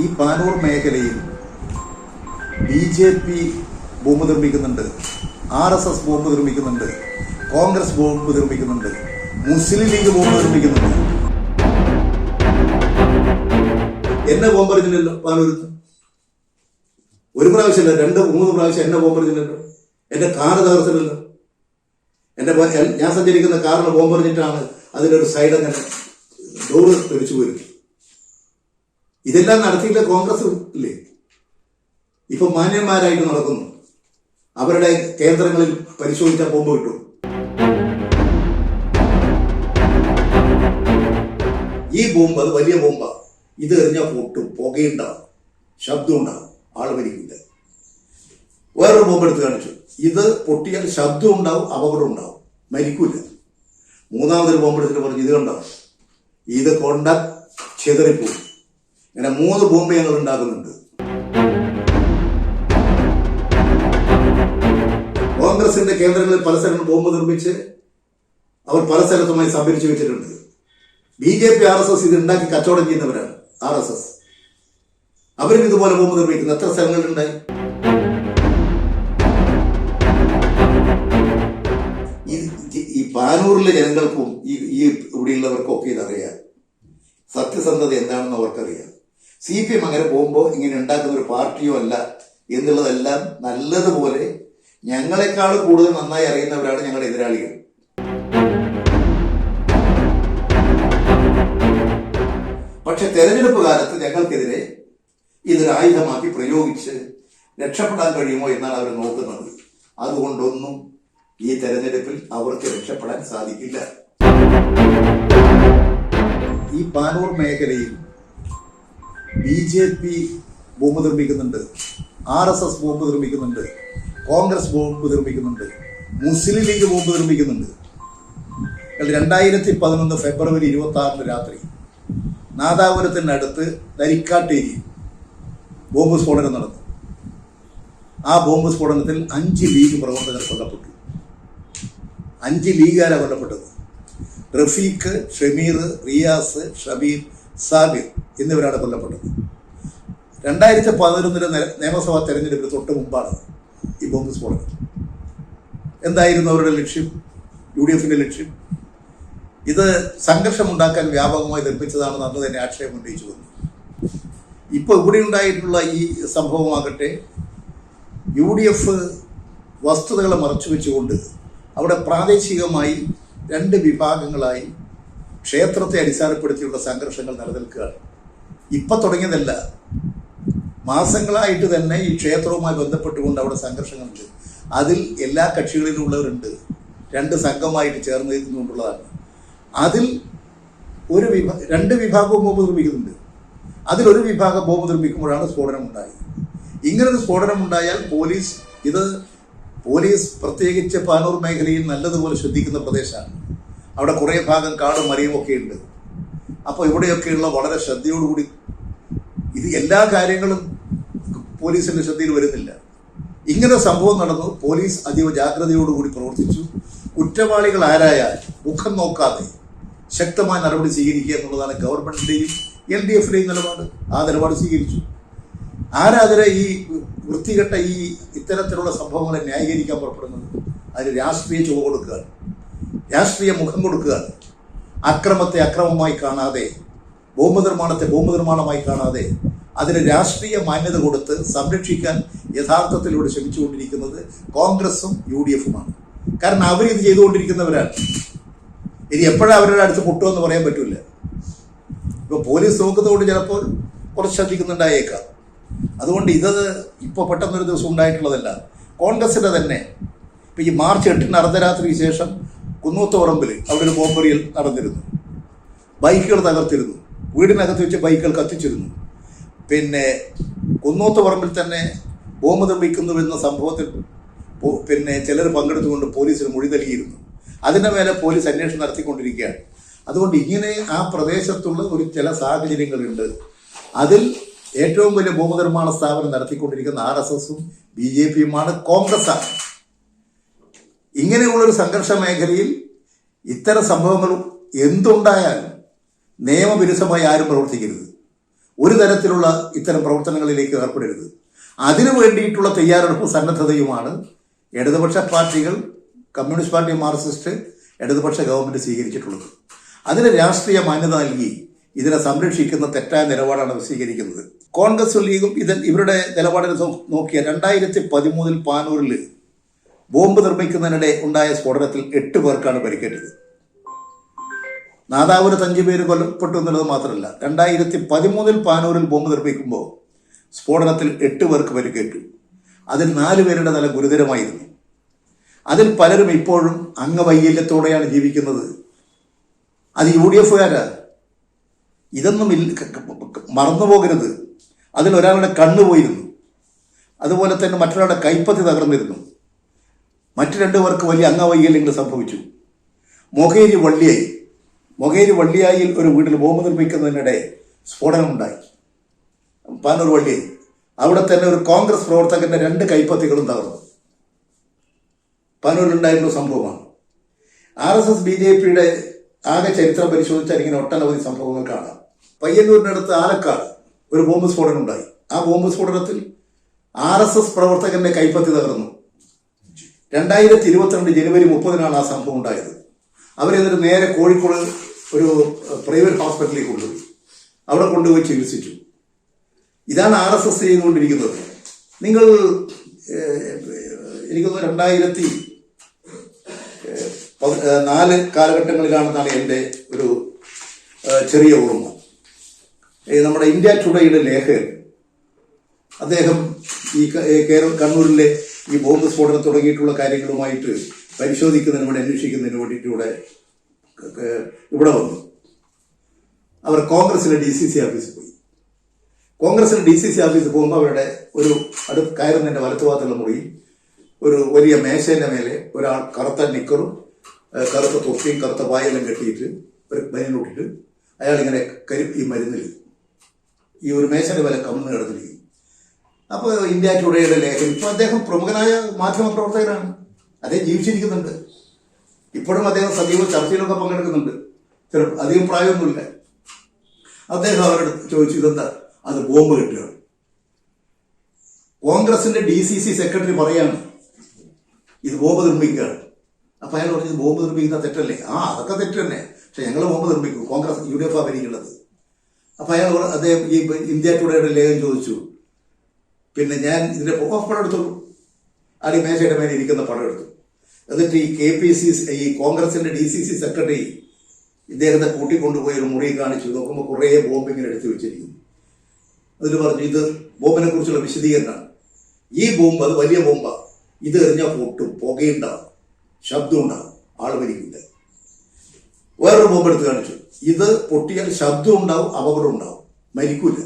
ഈ പാനൂർ മേഖലയിൽ B J P bomb നിർമ്മിക്കുന്നുണ്ട് ആർ എസ് എസ് ബോംബ് നിർമ്മിക്കുന്നുണ്ട് കോൺഗ്രസ് ബോംബ് നിർമ്മിക്കുന്നുണ്ട് മുസ്ലിം ലീഗ് ബോംബ് നിർമ്മിക്കുന്നുണ്ട്. എന്നെ ബോംബറിഞ്ഞില്ലല്ലോ പാനൂരിൽ ഒരു പ്രാവശ്യമല്ല രണ്ട് മൂന്ന് പ്രാവശ്യം എന്നെ ബോംബറിഞ്ഞില്ലല്ലോ എന്റെ കാറ് തകർത്തില്ലല്ലോ? എന്റെ ഞാൻ സഞ്ചരിക്കുന്ന കാറിന് ബോംബറിഞ്ഞിട്ടാണ് അതിലൊരു സൈഡ് അങ്ങനെ ഡോറ് തെളിച്ചു പോരും ഇതെല്ലാം നടത്തിയിട്ട് കോൺഗ്രസ് ഇല്ലേ? ഇപ്പൊ മാന്യന്മാരായിട്ട് നടക്കുന്നു. അവരുടെ കേന്ദ്രങ്ങളിൽ പരിശോധിച്ച ബോംബ് കിട്ടും. ഈ ബോംബ് അത് വലിയ ബോംബ. ഇത് എറിഞ്ഞ പൊട്ടും പുകയുണ്ടാവും ശബ്ദം ഉണ്ടാവും ആൾ മരിക്കില്ല. വേറൊരു ബോംബ് എടുത്ത് കാണിച്ചു. ഇത് പൊട്ടിയാൽ ശബ്ദം ഉണ്ടാവും അപകടം ഉണ്ടാവും മരിക്കൂല. മൂന്നാമതൊരു ബോംബ് എടുത്തിട്ട് പറഞ്ഞു ഇത് കണ്ടോ? ഇത് കൊണ്ട ചെതറിപ്പോവും ഇങ്ങനെ മൂന്ന് ബോംബ് ഞങ്ങൾ കോൺഗ്രസിന്റെ കേന്ദ്രങ്ങളിൽ പല സ്ഥലങ്ങളിൽ ബോംബ് നിർമ്മിച്ച് അവർ പല സ്ഥലത്തുമായി സംഭരിച്ചു വെച്ചിട്ടുണ്ട്. B J P R S S ഇത് ഉണ്ടാക്കി കച്ചവടം ചെയ്യുന്നവരാണ് ആർ എസ് എസ്. അവരും ഇതുപോലെ ബോംബ് നിർമ്മിക്കുന്ന. എത്ര സ്ഥലങ്ങളിലുണ്ടായി ഈ പാനൂരിലെ ജനങ്ങൾക്കും ഈ ഈ ഇവിടെയുള്ളവർക്കും ഒക്കെ ഇതറിയാം. സത്യസന്ധത എന്താണെന്ന് അവർക്കറിയാം. സി പി എം അങ്ങനെ പോകുമ്പോൾ ഇങ്ങനെ ഉണ്ടാക്കുന്ന ഒരു പാർട്ടിയോ അല്ല എന്നുള്ളതെല്ലാം നല്ലതുപോലെ ഞങ്ങളെക്കാൾ കൂടുതൽ നന്നായി അറിയുന്നവരാണ് ഞങ്ങളുടെ എതിരാളികൾ. പക്ഷെ തെരഞ്ഞെടുപ്പ് കാലത്ത് ഞങ്ങൾക്കെതിരെ ഇതൊരു ആയുധമാക്കി പ്രയോഗിച്ച് രക്ഷപ്പെടാൻ കഴിയുമോ എന്നാണ് അവർ നോക്കുന്നത്. അതുകൊണ്ടൊന്നും ഈ തെരഞ്ഞെടുപ്പിൽ അവർക്ക് രക്ഷപ്പെടാൻ സാധിക്കില്ല. ഈ പാനൂർ മേഖലയിൽ ബി ജെ പി ബോംബ് നിർമ്മിക്കുന്നുണ്ട്. ആർ എസ് എസ് ബോംബ് നിർമ്മിക്കുന്നുണ്ട്. കോൺഗ്രസ് ബോംബ് നിർമ്മിക്കുന്നുണ്ട്. മുസ്ലിം ലീഗ് ബോംബ് നിർമ്മിക്കുന്നുണ്ട്. രണ്ടായിരത്തി പതിനൊന്ന് ഫെബ്രുവരി ഇരുപത്തി ആറിന് രാത്രി നാദാപുരത്തിനടുത്ത് നരിക്കാട്ടേരി ബോംബ് സ്ഫോടനം നടന്നു. ആ ബോംബ് സ്ഫോടനത്തിൽ അഞ്ച് ലീഗ് പ്രവർത്തകർ കൊല്ലപ്പെട്ടു. അഞ്ച് ലീഗുകാരാണ് കൊല്ലപ്പെട്ടത്. റഫീഖ് ഷമീർ റിയാസ് ഷബീർ സാബിർ. എന്നിവരാണ് കൊല്ലപ്പെട്ടത് രണ്ടായിരത്തി പതിനൊന്നിലെ നിയമസഭാ തെരഞ്ഞെടുപ്പിന് തൊട്ട് മുമ്പാണ് ഈ ബോംബ് സ്ഫോടനം. എന്തായിരുന്നു അവരുടെ ലക്ഷ്യം? യു ഡി എഫിന്റെ ലക്ഷ്യം? ഇത് സംഘർഷമുണ്ടാക്കാൻ വ്യാപകമായി നിർമ്മിച്ചതാണെന്ന് അന്ന് തന്നെ ആക്ഷേപം ഉന്നയിച്ചു വന്നു. ഇപ്പോൾ ഇവിടെ ഉണ്ടായിട്ടുള്ള ഈ സംഭവമാകട്ടെ യു ഡി എഫ് വസ്തുതകളെ മറച്ചു വെച്ചുകൊണ്ട് അവിടെ പ്രാദേശികമായി രണ്ട് വിഭാഗങ്ങളായി ക്ഷേത്രത്തെ അടിസ്ഥാനപ്പെടുത്തിയുള്ള സംഘർഷങ്ങൾ നിലനിൽക്കുകയാണ്. ഇപ്പം തുടങ്ങിയതല്ല. മാസങ്ങളായിട്ട് തന്നെ ഈ ക്ഷേത്രവുമായി ബന്ധപ്പെട്ടുകൊണ്ട് അവിടെ സംഘർഷങ്ങളുണ്ട് അതിൽ എല്ലാ കക്ഷികളിലും ഉള്ളവരുണ്ട് രണ്ട് സംഘമായിട്ട് ചേർന്ന് നിൽക്കുന്നുകൊണ്ടുള്ളതാണ് അതിൽ ഒരു വിഭാ രണ്ട് വിഭാഗവും ബോംബ് നിർമ്മിക്കുന്നുണ്ട്. അതിലൊരു വിഭാഗം ബോംബ് നിർമ്മിക്കുമ്പോഴാണ് സ്ഫോടനം ഉണ്ടായത് ഇങ്ങനൊരു സ്ഫോടനം ഉണ്ടായാൽ പോലീസ് ഇത് പോലീസ് പ്രത്യേകിച്ച് പാനൂർ മേഖലയിൽ നല്ലതുപോലെ ശ്രദ്ധിക്കുന്ന പ്രദേശമാണ്. അവിടെ കുറേ ഭാഗം കാടും മറിയുമൊക്കെ ഉണ്ട്. അപ്പോൾ ഇവിടെയൊക്കെയുള്ള വളരെ ശ്രദ്ധയോടുകൂടി ഇത് എല്ലാ കാര്യങ്ങളും പോലീസിന്റെ ശ്രദ്ധയിൽ വരുന്നില്ല. ഇങ്ങനെ സംഭവം നടന്നു. പോലീസ് അതീവ ജാഗ്രതയോടുകൂടി പ്രവർത്തിച്ചു. കുറ്റവാളികൾ ആരായാൽ മുഖം നോക്കാതെ ശക്തമായ നടപടി സ്വീകരിക്കുക എന്നുള്ളതാണ് ഗവൺമെന്റിന്റെയും എൽ ഡി എഫിന്റെയും നിലപാട്. ആ നിലപാട് സ്വീകരിച്ചു. ആരാതിരെ ഈ വൃത്തികെട്ട ഈ ഇത്തരത്തിലുള്ള സംഭവങ്ങളെ ന്യായീകരിക്കാൻ പുറപ്പെടുന്നത്? അതിന് രാഷ്ട്രീയ ചുവ കൊടുക്കുകയാണ്. രാഷ്ട്രീയ മുഖം കൊടുക്കുകയാണ്. അക്രമത്തെ അക്രമമായി കാണാതെ ബോംബ് നിർമ്മാണത്തെ ബോംബ് നിർമ്മാണമായി കാണാതെ അതിന് രാഷ്ട്രീയ മാന്യത കൊടുത്ത് സംരക്ഷിക്കാൻ യഥാർത്ഥത്തിലൂടെ ശ്രമിച്ചുകൊണ്ടിരിക്കുന്നത് കോൺഗ്രസും യു ഡി എഫുമാണ് കാരണം അവരിത് ചെയ്തുകൊണ്ടിരിക്കുന്നവരാണ്. ഇനി എപ്പോഴാണ് അവരുടെ അടുത്ത് എന്ന് പറയാൻ പറ്റില്ല ഇപ്പോൾ പോലീസ് നോക്കുന്നതുകൊണ്ട് ചിലപ്പോൾ കുറച്ച് ശ്രദ്ധിക്കുന്നുണ്ടായേക്കാം. അതുകൊണ്ട് ഇത് ഇപ്പോൾ പെട്ടെന്നൊരു ദിവസം ഉണ്ടായിട്ടുള്ളതല്ല. കോൺഗ്രസിന്റെ തന്നെ. ഇപ്പോൾ ഈ മാർച്ച് എട്ടിന് അർദ്ധരാത്രിക്ക് ശേഷം കുന്നൂത്തുപറമ്പിൽ അവിടെ ഒരു ബോംബെറിയൽ നടന്നിരുന്നു. ബൈക്കുകൾ തകർത്തിരുന്നു. വീടിനകത്ത് വെച്ച് ബൈക്കുകൾ കത്തിച്ചിരുന്നു. പിന്നെ കുന്നൂത്തുപറമ്പിൽ തന്നെ ബോംബ് നിർമ്മിക്കുന്നുവെന്ന സംഭവത്തിൽ പിന്നെ ചിലർ പങ്കെടുത്തുകൊണ്ട് പോലീസിന് മൊഴി നൽകിയിരുന്നു. അതിന്റെ മേലെ പോലീസ് അന്വേഷണം നടത്തിക്കൊണ്ടിരിക്കുകയാണ്. അതുകൊണ്ട് ഇങ്ങനെ ആ പ്രദേശത്തുള്ള ഒരു ചില സാഹചര്യങ്ങളുണ്ട്. അതിൽ ഏറ്റവും വലിയ ബോംബ് നിർമ്മാണ സ്ഥാപനം നടത്തിക്കൊണ്ടിരിക്കുന്ന ആർ എസ് എസും ബി ജെ പിയുമാണ് കോൺഗ്രസ്സാണ്. ഇങ്ങനെയുള്ളൊരു സംഘർഷ മേഖലയിൽ ഇത്തരം സംഭവങ്ങൾ എന്തുണ്ടായാലും നിയമവിരുദ്ധമായി ആരും പ്രവർത്തിക്കരുത്. ഒരു തരത്തിലുള്ള ഇത്തരം പ്രവർത്തനങ്ങളിലേക്ക് ഏർപ്പെടരുത്. അതിനു വേണ്ടിയിട്ടുള്ള തയ്യാറെടുപ്പും സന്നദ്ധതയുമാണ് ഇടതുപക്ഷ പാർട്ടികൾ കമ്മ്യൂണിസ്റ്റ് പാർട്ടി മാർക്സിസ്റ്റ് ഇടതുപക്ഷ ഗവൺമെന്റ് സ്വീകരിച്ചിട്ടുള്ളത്. അതിന് രാഷ്ട്രീയ മാന്യത നൽകി ഇതിനെ സംരക്ഷിക്കുന്ന തെറ്റായ നിലപാടാണ് സ്വീകരിക്കുന്നത്. കോൺഗ്രസ് ലീഗും ഇത് ഇവരുടെ നിലപാടിനെ നോക്കിയ രണ്ടായിരത്തി പതിമൂന്നിൽ പാനൂരിൽ ബോംബ് നിർമ്മിക്കുന്നതിനിടെ ഉണ്ടായ സ്ഫോടനത്തിൽ എട്ട് പേർക്കാണ് പരിക്കേറ്റത്. നാദാപുരത്ത് അഞ്ചു പേര് കൊല്ലപ്പെട്ടു എന്നുള്ളത് മാത്രമല്ല രണ്ടായിരത്തി പതിമൂന്നിൽ പാനൂരിൽ ബോംബ് നിർമ്മിക്കുമ്പോൾ സ്ഫോടനത്തിൽ എട്ട് പേർക്ക് പരിക്കേറ്റു. അതിൽ നാല് പേരുടെ നില ഗുരുതരമായിരുന്നു. അതിൽ പലരും ഇപ്പോഴും അംഗവൈകല്യത്തോടെയാണ് ജീവിക്കുന്നത്. അത് യു ഡി എഫുകാരാ ഇതൊന്നും ഇല്ല ക- ക- മറന്നു പോകരുത്. അതിൽ ഒരാളുടെ കണ്ണ് പോയിരുന്നു. അതുപോലെ തന്നെ മറ്റൊരാളുടെ കൈപ്പത്തി തകർന്നിരുന്നു. മറ്റു രണ്ടു പേർക്ക് വലിയ അംഗവൈകല്യങ്ങൾ സംഭവിച്ചു. മൊഹേരി വള്ളിയായി. മൊഹേരി വള്ളിയായിൽ ഒരു വീട്ടിൽ ബോംബ് നിർമ്മിക്കുന്നതിനിടെ സ്ഫോടനമുണ്ടായി. പാനൂർ വള്ളിയായി. അവിടെ തന്നെ ഒരു കോൺഗ്രസ് പ്രവർത്തകന്റെ രണ്ട് കൈപ്പത്തികളും തകർന്നു. പാനൂരിലുണ്ടായിരുന്ന സംഭവമാണ്. R S S B J പിയുടെ ആകെ ചരിത്രം പരിശോധിച്ചാൽ ഇങ്ങനെ ഒട്ടനവധി സംഭവങ്ങൾ കാണാം. പയ്യന്നൂരിനടുത്ത് ആലക്കാട് ഒരു ബോംബ് സ്ഫോടനം ഉണ്ടായി ആ ബോംബ് സ്ഫോടനത്തിൽ ആർ എസ് എസ് പ്രവർത്തകന്റെ കൈപ്പത്തി തകർന്നു. രണ്ടായിരത്തി ഇരുപത്തിരണ്ട് ജനുവരി മുപ്പതിനാണ് ആ സംഭവം ഉണ്ടായത്. അവരെന്നിട്ട് നേരെ കോഴിക്കോട് ഒരു പ്രൈവറ്റ് ഹോസ്പിറ്റലിലേക്ക് കൊണ്ടുപോയി. അവിടെ കൊണ്ടുപോയി ചികിത്സിച്ചു. ഇതാണ് ആർ എസ് എസ് ചെയ്തുകൊണ്ടിരിക്കുന്നത്. നിങ്ങൾ എനിക്കൊന്ന് രണ്ടായിരത്തി നാല് കാലഘട്ടങ്ങളിലാണെന്നാണ് എന്റെ ഒരു ചെറിയ ഓർമ്മ. നമ്മുടെ ഇന്ത്യ ടുഡേയുടെ ലേഖകൻ. അദ്ദേഹം ഈ കേരള കണ്ണൂരിലെ ഈ ബോംബ് സ്ഫോടനം തുടങ്ങിയിട്ടുള്ള കാര്യങ്ങളുമായിട്ട് പരിശോധിക്കുന്നതിന് വേണ്ടി അന്വേഷിക്കുന്നതിന് വേണ്ടിയിട്ട് ഇവിടെ വന്നു. അവർ കോൺഗ്രസിലെ ഡി സി സി ഓഫീസിൽ പോയി. കോൺഗ്രസിലെ ഡി സി സി ഓഫീസിൽ പോകുമ്പോൾ അവരുടെ ഒരു അടുത്ത് കയറുന്നതിന്റെ വലത്തുഭാഗത്തുള്ള മുറി ഒരു വലിയ മേശേന്റെ മേലെ ഒരാൾ കറുത്ത നിക്കറും കറുത്ത തൊപ്പിയും കറുത്ത പായെല്ലാം കെട്ടിയിട്ട് ഒരു മരുന്നൂട്ടിട്ട് അയാൾ ഇങ്ങനെ കരി ഈ മരുന്നിൽ ഈ ഒരു മേശന്റെ വില കമ്മുന്ന് കിടന്നിരിക്കും അപ്പോൾ ഇന്ത്യ ടുഡേയുടെ ലേഖനം ഇപ്പോൾ അദ്ദേഹം പ്രമുഖനായ മാധ്യമ പ്രവർത്തകനാണ്. അദ്ദേഹം ജീവിച്ചിരിക്കുന്നുണ്ട്. ഇപ്പോഴും അദ്ദേഹം സജീവ ചർച്ചയിലൊക്കെ പങ്കെടുക്കുന്നുണ്ട്. ചെറു- അധികം പ്രായമൊന്നുമില്ല. അദ്ദേഹം അവരോട് ചോദിച്ചു ഇതെന്താ? അത് ബോംബ് കിട്ടുകയാണ്. കോൺഗ്രസിന്റെ ഡി സി സി സെക്രട്ടറി പറയാണ് ഇത് ബോംബ് നിർമ്മിക്കുകയാണ്. അപ്പൊ അയാൾ പറഞ്ഞു "ഇത് ബോംബ് നിർമ്മിക്കുന്ന തെറ്റല്ലേ? ആ അതൊക്കെ തെറ്റ് തന്നെ. പക്ഷെ ഞങ്ങൾ ബോംബ് നിർമ്മിക്കും. കോൺഗ്രസ് യു ഡി എഫ് ആ ഭരിക്കുന്നത്. അപ്പൊ അയാൾ അദ്ദേഹം ഈ ഇന്ത്യ ടുഡേയുടെ ലേഖനം ചോദിച്ചു പിന്നെ ഞാൻ ഇതിന്റെ ഓഫ് പടം എടുത്തോളൂ. അല്ലെങ്കിൽ മേശയുടെ മേലെ ഇരിക്കുന്ന പടം എടുത്തു. എന്നിട്ട് ഈ കെ പി സി ഈ കോൺഗ്രസിന്റെ ഡി സി സി സെക്രട്ടറി ഇദ്ദേഹത്തെ കൂട്ടിക്കൊണ്ടുപോയി ഒരു മുറി കാണിച്ചു. നോക്കുമ്പോൾ കുറേ ബോംബ് ഇങ്ങനെ എടുത്തു വെച്ചിരിക്കുന്നു. അതിൽ പറഞ്ഞു ഇത് ബോംബിനെ കുറിച്ചുള്ള വിശദീകരണമാണ് ഈ ബോംബ് അത് വലിയ ബോംബാണ് ഇത് എറിഞ്ഞാൽ പൊട്ടും പുകയുണ്ടാവും ശബ്ദം ഉണ്ടാവും ആൾ മരിക്കില്ല. വേറൊരു ബോംബ് എടുത്ത് കാണിച്ചു. ഇത് പൊട്ടിയാൽ ശബ്ദം ഉണ്ടാവും അപകടം ഉണ്ടാവും മരിക്കൂല.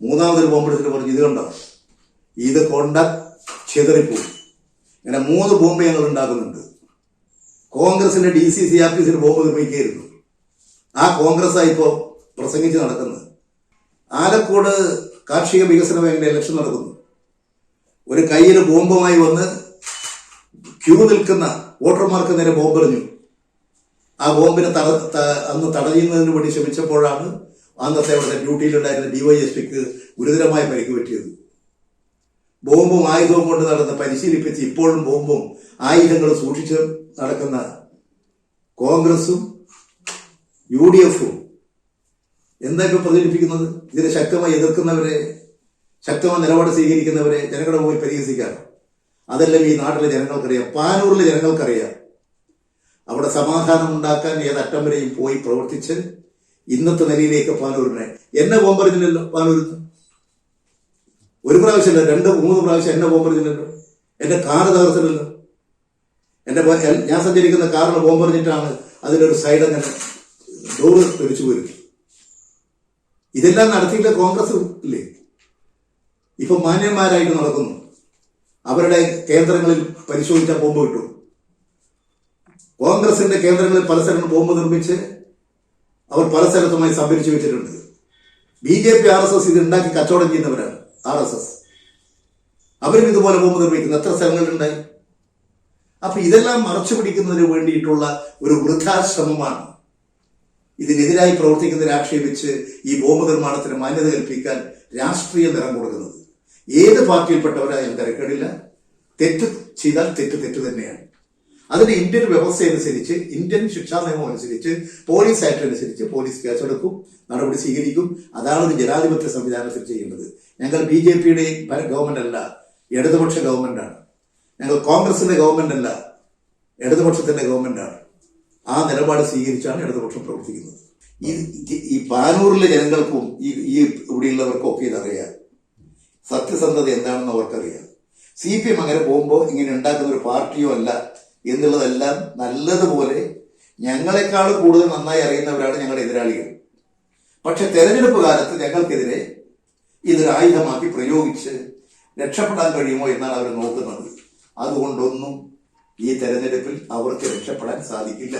മൂന്നാമതൊരു ബോംബ് എടുത്തിട്ട് പറഞ്ഞു ഇത് കണ്ടോ? ഇത് കൊണ്ട ചിതറിപ്പോവും ഇങ്ങനെ മൂന്ന് ബോംബ് ഞങ്ങൾ ഉണ്ടാക്കുന്നുണ്ട്. കോൺഗ്രസിന്റെ ഡി സി സി ഓഫീസിൽ ബോംബ് നിർമ്മിക്കുകയായിരുന്നു. ആ കോൺഗ്രസ് ഇപ്പോ പ്രസംഗിച്ച് നടക്കുന്നത്. ആലക്കോട് കാർഷിക വികസന ബാങ്കിന്റെ ഇലക്ഷൻ നടക്കുന്നു. ഒരു കയ്യിൽ ബോംബുമായി വന്ന് ക്യൂ നിൽക്കുന്ന വോട്ടർമാർക്ക് നേരെ ബോംബെറിഞ്ഞു ആ ബോംബിനെ തട അന്ന് തടയുന്നതിന് വേണ്ടി ശ്രമിച്ചപ്പോഴാണ് അന്നത്തെ അവിടുത്തെ ഡ്യൂട്ടിയിലുണ്ടായിരുന്ന ഡിവൈഎസ്പിക്ക് ഗുരുതരമായ പരിക്ക് പറ്റിയത്. ബോംബും ആയുധവും കൊണ്ട് നടന്ന് പരിശീലിപ്പിച്ച് ഇപ്പോഴും ബോംബും ആയുധങ്ങൾ സൂക്ഷിച്ച് നടക്കുന്ന കോൺഗ്രസും യു ഡി എഫും എന്തൊക്കെ പ്രചരിപ്പിക്കുന്നത്? ഇതിനെ ശക്തമായി എതിർക്കുന്നവരെ ശക്തമായ നിലപാട് സ്വീകരിക്കുന്നവരെ ജനങ്ങളുടെ മുമ്പിൽ പരിഹസിക്കാം. അതെല്ലാം ഈ നാട്ടിലെ ജനങ്ങൾക്കറിയാം. പാനൂരിലെ ജനങ്ങൾക്കറിയാം. അവിടെ സമാധാനം ഉണ്ടാക്കാൻ ഏതറ്റം വരെയും പോയി പ്രവർത്തിച്ച് ഇന്നത്തെ നിലയിലേക്ക് പാനൂരിനെ. എന്നെ ബോംബറിഞ്ഞില്ലല്ലോ പാനൂരിൽ നിന്ന് ഒരു പ്രാവശ്യമല്ല രണ്ട് മൂന്ന് പ്രാവശ്യം എന്നെ ബോംബറിഞ്ഞില്ലല്ലോ എന്റെ കാറ് തകർത്തിട്ടുണ്ട്. എന്റെ ഞാൻ സഞ്ചരിക്കുന്ന കാറിൽ ബോംബറിഞ്ഞിട്ടാണ് അതിലൊരു സൈഡ് അങ്ങനെ ഡോറ് തെളിച്ചു പോയി. ഇതെല്ലാം നടത്തിയിട്ട് കോൺഗ്രസ് ഇല്ലേ? ഇപ്പൊ മാന്യന്മാരായിട്ട് നടക്കുന്നു. അവരുടെ കേന്ദ്രങ്ങളിൽ പരിശോധിച്ച ബോംബ് കിട്ടും. കോൺഗ്രസിന്റെ കേന്ദ്രങ്ങളിൽ പല സ്ഥലങ്ങളും ബോംബ് നിർമ്മിച്ച് അവർ പല സ്ഥലത്തുമായി സംഭരിച്ചു വെച്ചിട്ടുണ്ട്. B J P R S S ഇത് ഉണ്ടാക്കി കച്ചവടം ചെയ്യുന്നവരാണ്. R S S. അവരും ഇതുപോലെ ബോംബ് നിർമ്മിക്കുന്നു എത്ര സ്ഥലങ്ങളുണ്ട്? അപ്പൊ ഇതെല്ലാം മറച്ചു പിടിക്കുന്നതിന് വേണ്ടിയിട്ടുള്ള ഒരു വൃദ്ധാശ്രമമാണ്. ഇതിനെതിരായി പ്രവർത്തിക്കുന്നതിനെ ആക്ഷേപിച്ച് ഈ ബോംബ് നിർമ്മാണത്തിന് മാന്യത കൽപ്പിക്കാൻ രാഷ്ട്രീയ നിറം കൊടുക്കുന്നത്. ഏത് പാർട്ടിയിൽപ്പെട്ടവരായാലും തിരക്കേടില്ല തെറ്റ് ചെയ്താൽ തെറ്റ് തെറ്റ് തന്നെയാണ്. അതിന്റെ ഇന്ത്യൻ വ്യവസ്ഥ അനുസരിച്ച് ഇന്ത്യൻ ശിക്ഷാ നിയമം അനുസരിച്ച് പോലീസ് ആക്ട് അനുസരിച്ച് പോലീസ് കേസെടുക്കും നടപടി സ്വീകരിക്കും. അതാണ് ജനാധിപത്യ സംവിധാനത്തിൽ ചെയ്യുന്നത് ഞങ്ങൾ ബി ജെ പിയുടെ ഗവൺമെന്റ് അല്ല ഇടതുപക്ഷ ഗവൺമെന്റാണ്. ഞങ്ങൾ കോൺഗ്രസിന്റെ ഗവൺമെന്റ് അല്ല ഇടതുപക്ഷത്തിന്റെ ഗവൺമെന്റാണ്. ആ നിലപാട് സ്വീകരിച്ചാണ് ഇടതുപക്ഷം പ്രവർത്തിക്കുന്നത്. ഈ ഈ പാനൂറിലെ ജനങ്ങൾക്കും ഈ ഈ ഇവിടെയുള്ളവർക്കും ഒക്കെ ഇതറിയാം. സത്യസന്ധത എന്താണെന്ന് അവർക്കറിയാം. സി പി എം അങ്ങനെ പോകുമ്പോൾ ഇങ്ങനെ ഉണ്ടാക്കുന്ന ഒരു പാർട്ടിയോ അല്ല എന്നുള്ളതെല്ലാം നല്ലതുപോലെ ഞങ്ങളെക്കാൾ കൂടുതൽ നന്നായി അറിയുന്നവരാണ് ഞങ്ങളുടെ എതിരാളികൾ. പക്ഷെ തെരഞ്ഞെടുപ്പ് കാലത്ത് ഞങ്ങൾക്കെതിരെ ഇതൊരു ആയുധമാക്കി പ്രയോഗിച്ച് രക്ഷപ്പെടാൻ കഴിയുമോ എന്നാണ് അവർ നോക്കുന്നത്. അതുകൊണ്ടൊന്നും ഈ തെരഞ്ഞെടുപ്പിൽ അവർക്ക് രക്ഷപ്പെടാൻ സാധിക്കില്ല.